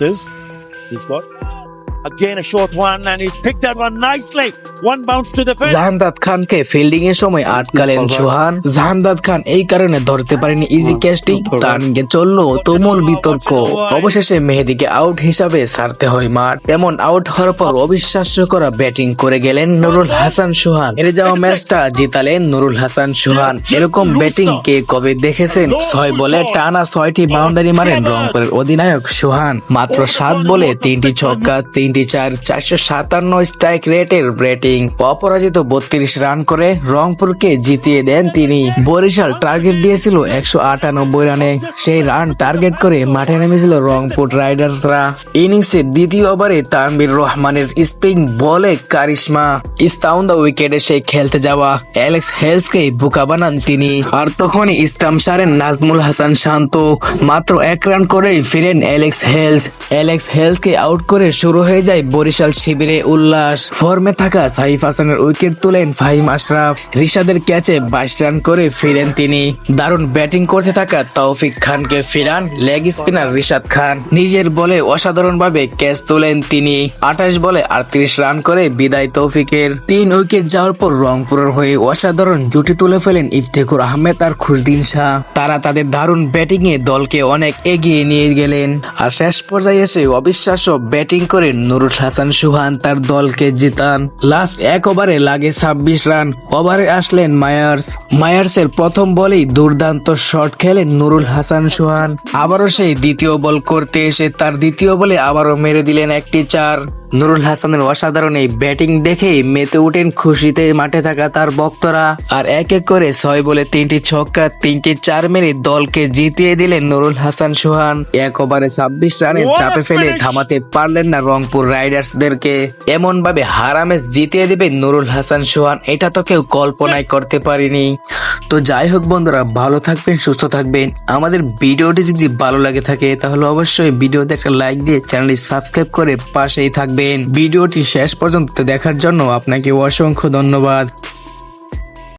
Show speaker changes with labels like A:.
A: is is what again a short one, and he's picked that one nicely. One bounce to the fence.
B: Jahandad খানকে fielding এর সময় আটকালেন সুহান জাহানদাদ খান এই কারণে ধরতে পারেনি ইজি ক্যাচটি তা নিয়ে চলল তুমুল বিতর্ক। অবশেষে মেহেদিকে আউট হিসাবে ছাড়তে হয় মাঠ। তেমন আউট হওয়ার পর অবিশ্বাস্য করা ব্যাটিং করে গেলেন নুরুল হাসান সুহান হেরে যাওয়া ম্যাচটা জিতালেন নুরুল হাসান সুহান এরকম ব্যাটিং কে কবে দেখেছেন? ছয় বলে টানা ছয়টি বাউন্ডারি মারেন রংপুরের অধিনায়ক সুহান মাত্র সাত বলে তিনটি ছক্কা তিনটি চার, চারশো সাতান্ন স্ট্রাইক রেটের ব্যাটিং অপরাজিত বত্রিশ রান করে রংপুরকে জিতিয়ে দেন তিনি। বরিশাল টার্গেট দিয়েছিল একশো আটানব্বই রানে সেই রান টার্গেট করে মাঠে নেমেছিল রংপুর রাইডার্সরা ইনিংসের দ্বিতীয় ওভারে তানবির রহমানের স্পিন বলে কারিশমা। ইস্তাউন্দা উইকেটে সেই খেলতে যাওয়া। অ্যালেক্স হেলসকে বোকা বানান তিনি। আর তখনই ইস্তাম সারেন নাজমুল হাসান শান্ত। মাত্র এক রান করেই ফিরেন অ্যালেক্স হেলস অ্যালেক্স হেলসকে আউট করে শুরু হয়ে যায় বরিশাল শিবিরে উল্লাস। ফর্মে থাকা সাইফ হাসানের উইকেট তুলেন ফাহিম আশরাফ। রিশাদের ক্যাচে বাইশ রান করে ফিরেন তিনি। দারুণ ব্যাটিং করতে থাকা তৌফিক খানকে ফিরান লেগ স্পিনার রিশাদ খান। নিজের বলে অসাধারণ ভাবে ক্যাচ তোলেন তিনি। আঠাশ বলে আটত্রিশ রান করে বিদায় তৌফিকের। তিন উইকেট যাওয়ার পর রংপুরের হয়ে অসাধারণ জুটি তুলে ফেলেন ইফতেকুর আহমেদ আর খুরদিন শাহ। তারা তাদের দারুণ ব্যাটিং এ দলকে অনেক এগিয়ে নিয়ে গেলেন। আর শেষ পর্যায়ে এসে অবিশ্বাস্য ব্যাটিং করে নুরুল হাসান সুহান তার দলকে জিতান। লাস্ট এক ওভারে লাগে ছাব্বিশ রান। ওভারে আসলেন মায়ার্স। মায়ার্সের প্রথম বলেই দুর্দান্ত শট খেলেন নুরুল হাসান সুহান। আবারও সেই দ্বিতীয় বল করতে এসে তার দ্বিতীয় বলে আবারও মেরে দিলেন একটি চার। নুরুল হাসানের অসাধারণ এই ব্যাটিং দেখেই মেতে উঠেন খুশিতে মাঠে থাকা তার ভক্তরা। আর এক এক করে ছয় বলে তিনটি ছক্কা তিনটি চার মেরে দলকে জিতিয়ে দিলেন নুরুল হাসান সোহান। এক ওভারে ছাব্বিশ রানের চাপে ফেলে থামাতে পারলেন না রংপুর রাইডার্সদেরকে। এমন ভাবে হারামেস জিতিয়ে দিবে নুরুল হাসান সোহান এটা তো কেউ কল্পনাই করতে পারিনি। তো যাই হোক বন্ধুরা ভালো থাকবেন সুস্থ থাকবেন। আমাদের ভিডিওটি যদি ভালো লাগে থাকে তাহলে অবশ্যই ভিডিওতে একটা লাইক দিয়ে চ্যানেলটি সাবস্ক্রাইব করে পাশেই থাকবেন। ভিডিওটি শেষ পর্যন্ত দেখার জন্য আপনাকে অসংখ্য ধন্যবাদ।